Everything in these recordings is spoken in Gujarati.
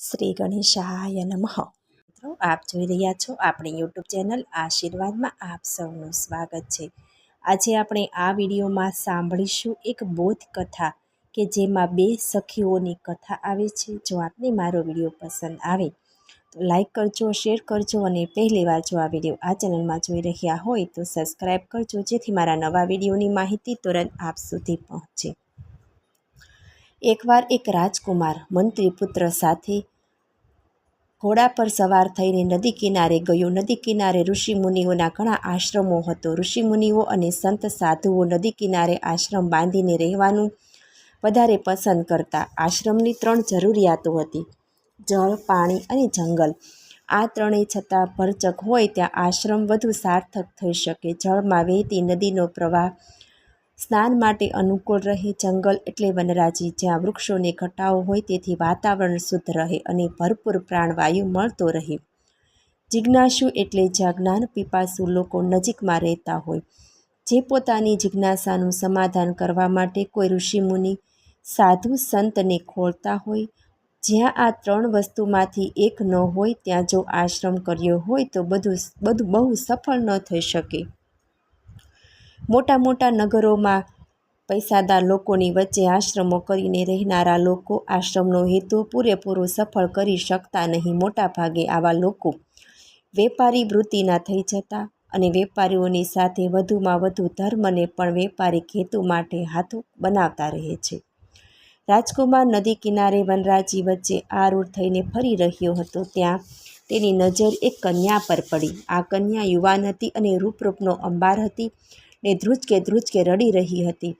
શ્રી ગણેશાય નમઃ. મિત્રો, આપ જોઈ રહ્યા છો આપણી યુટ્યુબ ચેનલ આશીર્વાદમાં આપ સૌનું સ્વાગત છે. આજે આપણે આ વિડીયોમાં સાંભળીશું એક બોધ કથા કે જેમાં બે સખીઓની કથા આવે છે. જો આપને મારો વીડિયો પસંદ આવે, તો લાઈક કરજો, શેર કરજો અને પહેલી વાર જો આ વીડિયો આ ચેનલમાં જોઈ રહ્યા હોય તો સબસ્ક્રાઈબ કરજો જેથી મારા નવા વિડીયોની માહિતી તુરંત આપ સુધી પહોંચે. એકવાર એક રાજકુમાર મંત્રી પુત્ર સાથે ઘોડા પર સવાર થઈને નદી કિનારે ગયો. નદી કિનારે ઋષિમુનિઓના ઘણા આશ્રમો હતો. ઋષિમુનિઓ અને સંત સાધુઓ નદી કિનારે આશ્રમ બાંધીને રહેવાનું વધારે પસંદ કરતા. આશ્રમની ત્રણ જરૂરિયાતો હતી. જળ, પાણી અને જંગલ. આ ત્રણેય છતાં ભરચક હોય ત્યાં આશ્રમ વધુ સાર્થક થઈ શકે. જળમાં વહેતી નદીનો પ્રવાહ સ્નાન માટે અનુકૂળ રહે, જંગલ એટલે વનરાજી. જ્યાં વૃક્ષોને ઘટાવો હોય તેથી વાતાવરણ શુદ્ધ રહે અને ભરપૂર પ્રાણવાયુ મળતો રહે. જિજ્ઞાસુ એટલે જ્યાં જ્ઞાન પીપાસુ લોકો નજીકમાં રહેતા હોય. જે પોતાની જિજ્ઞાસાનું સમાધાન કરવા માટે કોઈ ઋષિમુનિ સાધુ સંતને ખોળતા હોય. જ્યાં આ ત્રણ વસ્તુમાંથી એક ન હોય, ત્યાં જો આશ્રમ કર્યો હોય તો બધું બધું બહુ સફળ ન થઈ શકે. મોટા મોટા નગરોમાં પૈસાદાર લોકોની વચ્ચે આશ્રમો કરીને રહેનારા લોકો આશ્રમનો હેતુ પૂરેપૂરો સફળ કરી શકતા નહીં. મોટાભાગે આવા લોકો વેપારી વૃત્તિના થઈ જતા અને વેપારીઓની સાથે વધુમાં વધુ ધર્મને પણ વેપારિક હેતુ માટે હાથો બનાવતા રહે છે. રાજકુમાર નદી કિનારે વનરાજી વચ્ચે આરૂઢ થઈને ફરી રહ્યો હતો. ત્યાં તેની નજર એક કન્યા પર પડી. આ કન્યા યુવાન હતી અને રૂપરૂપનો અંબાર હતી. ને ધ્રુજકે ધ્રુજકે રડી રહી હતી.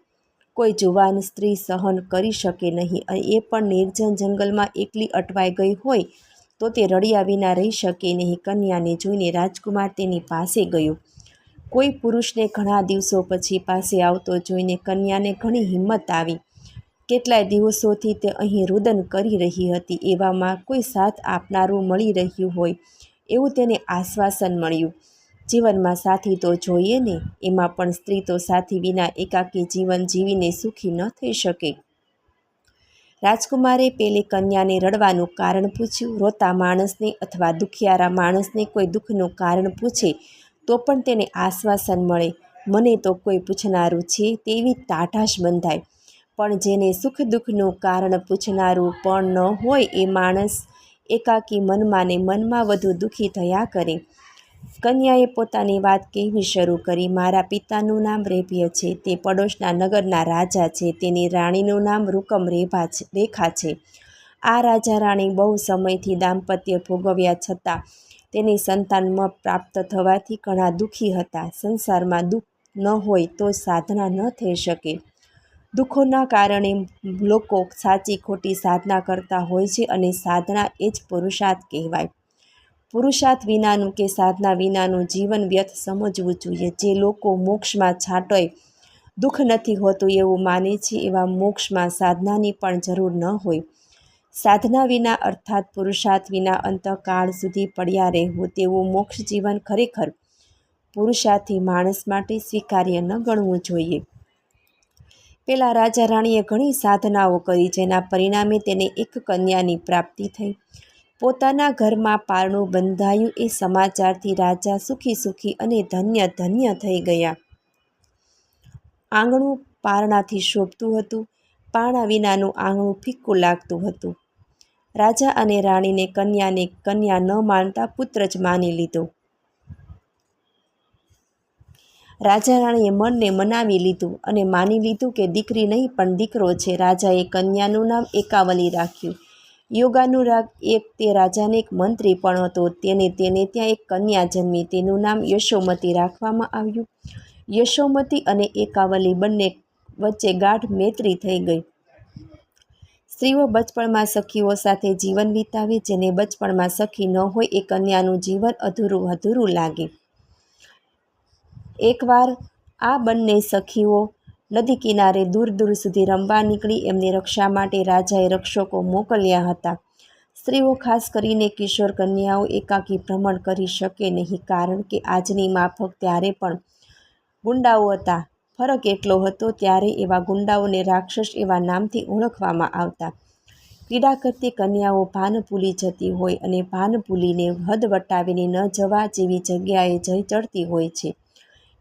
કોઈ જુવાન સ્ત્રી સહન કરી શકે નહીં એ પણ નિર્જન જંગલમાં એકલી અટવાઈ ગઈ હોય તો તે રડ્યા વિના રહી શકે નહીં. કન્યાને જોઈને રાજકુમાર તેની પાસે ગયો. કોઈ પુરુષને ઘણા દિવસો પછી પાસે આવતો જોઈને કન્યાને ઘણી હિંમત આવી. કેટલાય દિવસોથી તે અહીં રુદન કરી રહી હતી. એવામાં કોઈ સાથ આપનારું મળી રહ્યું હોય એવું તેને આશ્વાસન મળ્યું. જીવનમાં સાથી તો જોઈએ ને, એમાં પણ સ્ત્રી તો સાથી વિના એકાકી જીવન જીવીને સુખી ન થઈ શકે. રાજકુમારે પેલી કન્યાને રડવાનું કારણ પૂછ્યું. રોતા માણસને અથવા દુખિયારા માણસને કોઈ દુઃખનું કારણ પૂછે, તો પણ તેને આશ્વાસન મળે. મને તો કોઈ પૂછનારું છે તેવી તાઢાશ બંધાય. પણ જેને સુખ દુઃખનું કારણ પૂછનારું પણ ન હોય, એ માણસ એકાકી મનમાં ને મનમાં વધુ દુઃખી થયા કરે. કન્યાએ પોતાની વાત કહેવી શરૂ કરી. મારા પિતાનું નામ રેભ્ય છે. તે પડોશના નગરના રાજા છે. તેની રાણીનું નામ રૂકમ રેભા છે, રેખા છે. આ રાજા રાણી બહુ સમયથી દાંપત્ય ભોગવ્યા છતાં તેની મ પ્રાપ્ત થવાથી ઘણા દુઃખી હતા. સંસારમાં દુઃખ ન હોય તો સાધના ન થઈ શકે. દુઃખોના કારણે લોકો સાચી ખોટી સાધના કરતા હોય છે અને સાધના એ જ પુરુષાર્થ કહેવાય. પુરુષાર્થ વિનાનું કે સાધના વિનાનું જીવન વ્યર્થ સમજવું જોઈએ. જે લોકો મોક્ષમાં છાંટોય દુઃખ નથી હોતું એવું માને છે, એવા મોક્ષમાં સાધનાની પણ જરૂર ન હોય. સાધના વિના અર્થાત પુરુષાર્થ વિના અંતકાળ સુધી પડ્યા રહેવું, તેવું મોક્ષ જીવન ખરેખર પુરુષાર્થી માણસ માટે સ્વીકાર્ય ન ગણવું જોઈએ. પેલા રાજા રાણીએ ઘણી સાધનાઓ કરી, જેના પરિણામે તેને એક કન્યાની પ્રાપ્તિ થઈ. પોતાના ઘરમાં પારણું બંધાયું એ સમાચારથી રાજા સુખી સુખી અને ધન્ય ધન્ય થઈ ગયા. આંગણું પારણાથી શોભતું હતું. પારણા વિનાનું આંગણું ફિક્કું લાગતું હતું. રાજા અને રાણીને કન્યાને કન્યા ન માનતા પુત્ર જ માની લીધો. રાજા રાણીએ મનને મનાવી લીધું અને માની લીધું કે દીકરી નહીં પણ દીકરો છે. રાજાએ કન્યાનું નામ એકાવલી રાખ્યું. યોગાનુરાગ એક તે રાજાને એક મંત્રી પણ હતો. તેને તેને ત્યાં એક કન્યા જન્મી. તેનું નામ યશોમતી રાખવામાં આવ્યું. યશોમતી અને એકાવલી બંને વચ્ચે ગાઢ મૈત્રી થઈ ગઈ. સ્ત્રીઓ બચપણમાં સખીઓ સાથે જીવન વિતાવે, જેને બચપણમાં સખી ન હોય એ કન્યાનું જીવન અધૂરું અધૂરું લાગે. એકવાર આ બંને સખીઓ નદી કિનારે દૂર દૂર સુધી રમવા નીકળી એમની રક્ષા માટે રાજાએ રક્ષકો મોકલ્યા હતા. સ્ત્રીઓ ખાસ કરીને કિશોર કન્યાઓ એકાકી ભ્રમણ કરી શકે નહીં કારણ કે આજની માફક ત્યારે પણ ગુંડાઓ હતા. ફરક એટલો હતો ત્યારે એવા ગુંડાઓને રાક્ષસ એવા નામથી ઓળખવામાં આવતા. પીડા કરતી કન્યાઓ ભાન ભૂલી જતી હોય અને ભાન ભૂલીને હદ વટાવીને ન જવા જેવી જગ્યાએ જઈ ચડતી હોય છે.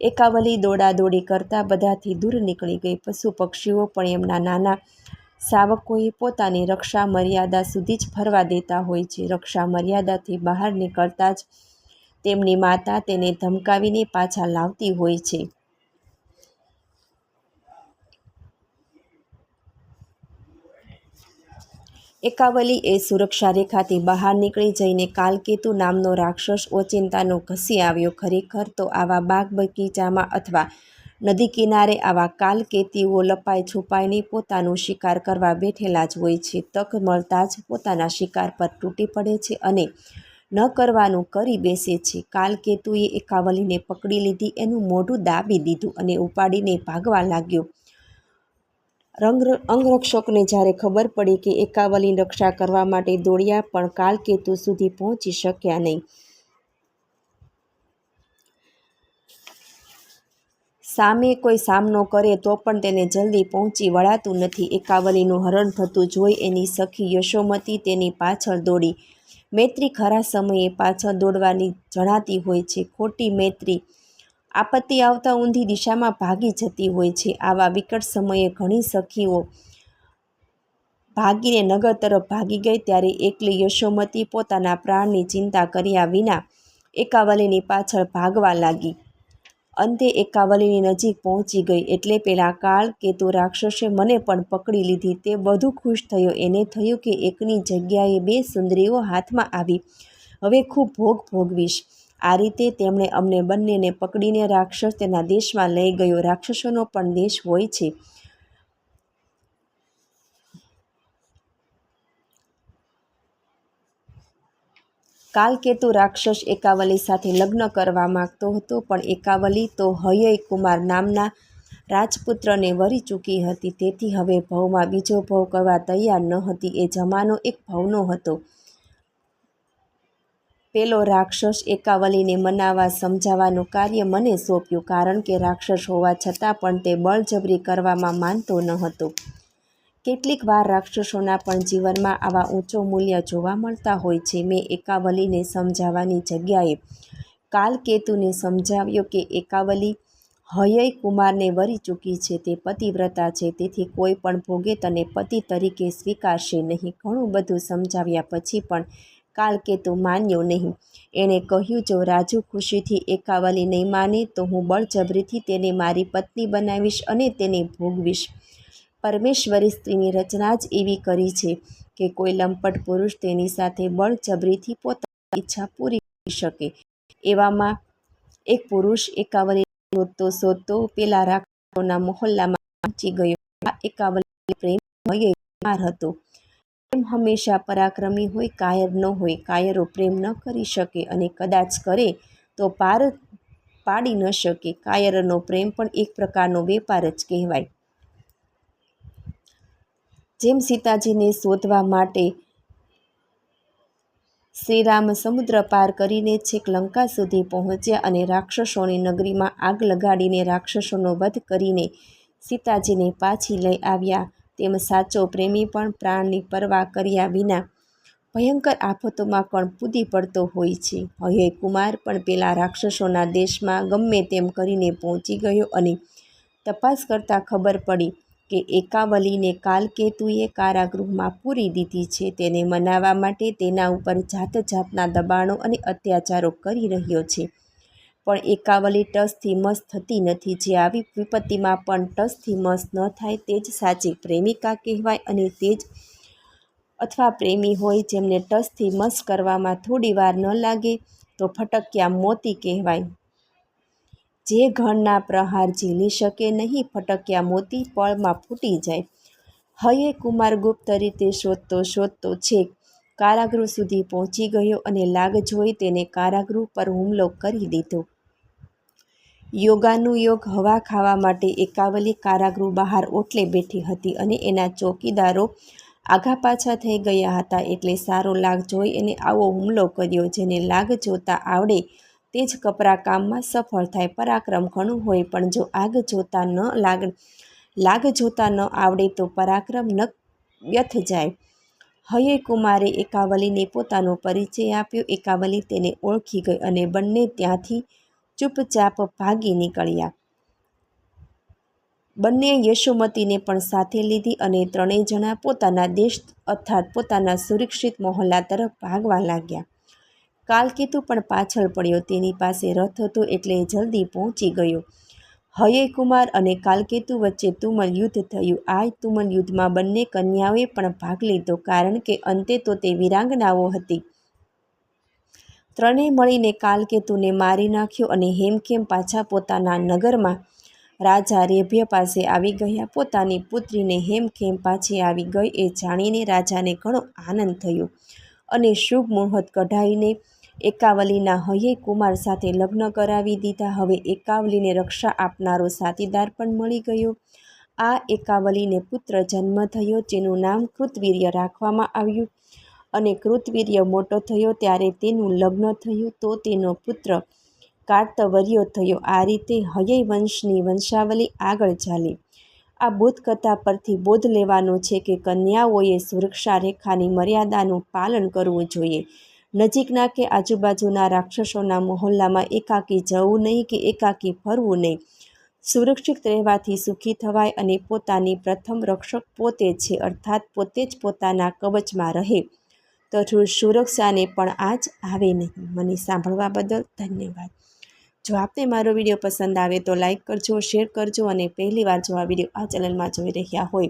એકાવલી દોડાદોડી કરતાં બધાથી દૂર નીકળી ગઈ. પશુ પક્ષીઓ પણ એમના નાના શાવકોએ પોતાની રક્ષા મર્યાદા સુધી જ ફરવા દેતા હોય છે. રક્ષા મર્યાદાથી બહાર નીકળતા જ તેમની માતા તેને ધમકાવીને પાછા લાવતી હોય છે. એકાવલી એ સુરક્ષા રેખાથી બહાર નીકળી જઈને કાલકેતુ નામનો રાક્ષસ ઓચિંતાનો ઘસી આવ્યો. ખરેખર તો આવા બાગ બગીચામાં અથવા નદી કિનારે આવા કાલકેતીઓ લપાઈ છુપાઈને પોતાનો શિકાર કરવા બેઠેલા જ હોય છે. તક મળતા જ પોતાના શિકાર પર તૂટી પડે છે અને ન કરવાનું કરી બેસે છે. કાલકેતુએ એકાવલીને પકડી લીધી, એનું મોઢું દાબી દીધું અને ઉપાડીને ભાગવા લાગ્યો. રંગ અંગરક્ષકને જ્યારે ખબર પડી કે એકાવલીની રક્ષા કરવા માટે દોડ્યા, પણ કાલકેતુ સુધી પહોંચી શક્યા નહીં. સામે કોઈ સામનો કરે તો પણ તેને જલ્દી પહોંચી વળાતું નથી. એકાવલીનું હરણ થતું જોઈ એની સખી યશોમતી તેની પાછળ દોડી. મૈત્રી ખરા સમયે પાછળ દોડવાની જણાતી હોય છે. ખોટી મૈત્રી આપત્તિ આવતા ઊંધી દિશામાં ભાગી જતી હોય છે. આવા વિકટ સમયે ઘણી સખીઓ ભાગીને નગર તરફ ભાગી ગઈ ત્યારે એકલી યશોમતી પોતાના પ્રાણની ચિંતા કર્યા વિના એકાવલીની પાછળ ભાગવા લાગી. અંતે એકાવલીની નજીક પહોંચી ગઈ એટલે પેલા કાળ કેતુ રાક્ષસે મને પણ પકડી લીધી. તે બધું ખુશ થયો. એને થયું કે એકની જગ્યાએ બે સુંદરીઓ હાથમાં આવી. હવે ખૂબ ભોગ ભોગવીશ. આ રીતે તેમણે અમને બંનેને પકડીને રાક્ષસ તેના દેશમાં લઈ ગયો. રાક્ષસોનો પણ દેશ હોય છે. કાલકેતુ રાક્ષસ એકાવલી સાથે લગ્ન કરવા માગતો હતો, પણ એકાવલી તો હયય કુમાર નામના રાજપુત્રને વરી ચૂકી હતી. તેથી હવે ભવમાં બીજો ભવ કરવા તૈયાર ન હતી. એ જમાનો એક ભવનો હતો. પેલો રાક્ષસ એકાવલીને મનાવવા સમજાવવાનું કાર્ય મને સોંપ્યું કારણ કે રાક્ષસ હોવા છતાં પણ તે બળજબરી કરવામાં માનતો ન હતો. કેટલીક વાર રાક્ષસોના પણ જીવનમાં આવા ઊંચો મૂલ્ય જોવા મળતા હોય છે. મેં એકાવલીને સમજાવવાની જગ્યાએ કાલકેતુને સમજાવ્યો કે એકાવલી હયય કુમારને વરી ચૂકી છે. તે પતિવ્રતા છે. તેથી કોઈ પણ ભોગે તને પતિ તરીકે સ્વીકારશે નહીં. ઘણું બધું સમજાવ્યા પછી પણ કાલકેતુ માન્યો નહીં. એણે કહ્યું, જો રાજુ ખુશીથી એકાવલી નહીં માને, તો હું બળજબરીથી તેને મારી પત્ની બનાવીશ અને તેને ભોગવીશ. પરમેશ્વરી સ્ત્રીની રચના જ એવી કરી છે કે કોઈ લંપટ પુરુષ તેની સાથે બળજબરીથી પોતાની ઈચ્છા પૂરી કરી શકે. એવામાં એક પુરુષ એકાવલી શોધતો શોધતો પેલા રાક્ષસોના મહોલ્લામાં પહોંચી ગયો. એકાવલી પ્રેમ હતો. પ્રેમ હંમેશા પરાક્રમી હોય, કાયર ન હોય, કાયરો પ્રેમ ન કરી શકે અને કદાચ કરે તો પાર પાડી ન શકે. કાયરનો પ્રેમ પણ એક પ્રકારનો વેપાર જ કહેવાય. જેમ સીતાજીને શોધવા માટે શ્રીરામ સમુદ્ર પાર કરીને છેક લંકા સુધી પહોંચ્યા અને રાક્ષસોની નગરીમાં આગ લગાડીને રાક્ષસોનો વધ કરીને સીતાજીને પાછી લઈ આવ્યા. તેમ સાચો પ્રેમી પણ પ્રાણની પરવા કર્યા વિના ભયંકર આફતોમાં પણ કૂદી પડતો હોય છે. હયે કુમાર પણ પેલા રાક્ષસોના દેશમાં ગમે તેમ કરીને પહોંચી ગયો અને તપાસ કરતાં ખબર પડી કે એકાવલીને કાલકેતુએ કારાગૃહમાં પૂરી દીધી છે. તેને મનાવવા માટે તેના ઉપર જાત જાતના દબાણો અને અત્યાચારો કરી રહ્યો છે. પણ એકાવલી ટસથી મસ્ત થતી નથી. જે આવી વિપત્તિમાં પણ ટસથી મસ્ત ન થાય તે જ સાચી પ્રેમિકા કહેવાય અને તે જ અથવા પ્રેમી હોય જેમને ટસથી મસ કરવામાં થોડી વાર ન લાગે તો ફટક્યા મોતી કહેવાય. જે ઘણના પ્રહાર ઝીલી શકે નહીં ફટક્યા મોતી પળમાં ફૂટી જાય. હયે કુમાર ગુપ્ત રીતે શોધતો શોધતો છેક કારાગૃહ સુધી પહોંચી ગયો અને લાગ જોઈ તેને કારાગૃહ પર હુમલો કરી દીધો. યોગાનું યોગ હવા ખાવા માટે એકાવલી કારાગૃહ બહાર ઓટલે બેઠી હતી અને એના ચોકીદારો આઘા પાછા થઈ ગયા હતા એટલે સારો લાગ જોઈ એને આવો હુમલો કર્યો, જેને લાગ જોતા આવડે તે જ કપરા કામમાં સફળ થાય. પરાક્રમ ઘણું હોય, પણ જો આગ જોતા ન લાગ લાગ જોતા ન આવડે તો પરાક્રમ ન વ્યથ જાય. હયે કુમારે એકાવલીને પોતાનો પરિચય આપ્યો. એકાવલી તેને ઓળખી ગઈ અને બંને ત્યાંથી ચૂપચાપ ભાગી નીકળ્યા. બંને યશોમતીને પણ સાથે લીધી અને ત્રણેય જણા પોતાના દેશ અર્થાત પોતાના સુરક્ષિત મહોલ્લા તરફ ભાગવા લાગ્યા. કાલકેતુ પણ પાછળ પડ્યો. તેની પાસે રથ હતો એટલે જલ્દી પહોંચી ગયો. હયે કુમાર અને કાલકેતુ વચ્ચે તુમલ યુદ્ધ થયું. આ તુમલ યુદ્ધમાં બંને કન્યાઓએ પણ ભાગ લીધો કારણ કે અંતે તો તે વિરાંગનાઓ હતી. ત્રણેય મળીને કાલકેતુને મારી નાખ્યો અને હેમખેમ પાછા પોતાના નગરમાં રાજા રેભ્ય પાસે આવી ગયા. પોતાની પુત્રીને હેમખેમ પાછી આવી ગઈ એ જાણીને રાજાને ઘણો આનંદ થયો અને શુભ મુહૂર્ત કઢાવીને એકાવલીના હયે કુમાર સાથે લગ્ન કરાવી દીધા. હવે એકાવલીને રક્ષા આપનારો સાથીદાર પણ મળી ગયો. આ એકાવલીને પુત્ર જન્મ થયો, જેનું નામ કૃતવીર્ય રાખવામાં આવ્યું. અને કૃતવીર્ય મોટો થયો ત્યારે તેનું લગ્ન થયું તો તેનો પુત્ર કાર્તવર્યો થયો. આ રીતે હયય વંશની વંશાવલી આગળ ચાલી. આ બોધકથા પરથી બોધ લેવાનો છે કે કન્યાઓએ સુરક્ષા રેખાની મર્યાદાનું પાલન કરવું જોઈએ. નજીકના કે આજુબાજુના રાક્ષસોના મહોલ્લામાં એકાકી જવું નહીં કે એકાકી ફરવું નહીં. સુરક્ષિત રહેવાથી સુખી થવાય અને પોતાની પ્રથમ રક્ષક પોતે છે, અર્થાત પોતે જ પોતાના કવચમાં રહે. તો સુરક્ષાને પણ આજ આવે નહીં. મને સાંભળવા બદલ ધન્યવાદ. જો આપને મારો વીડિયો પસંદ આવે તો લાઇક કરજો, શેર કરજો અને પહેલીવાર જો આ વીડિયો આ ચેનલમાં જોઈ રહ્યા હોય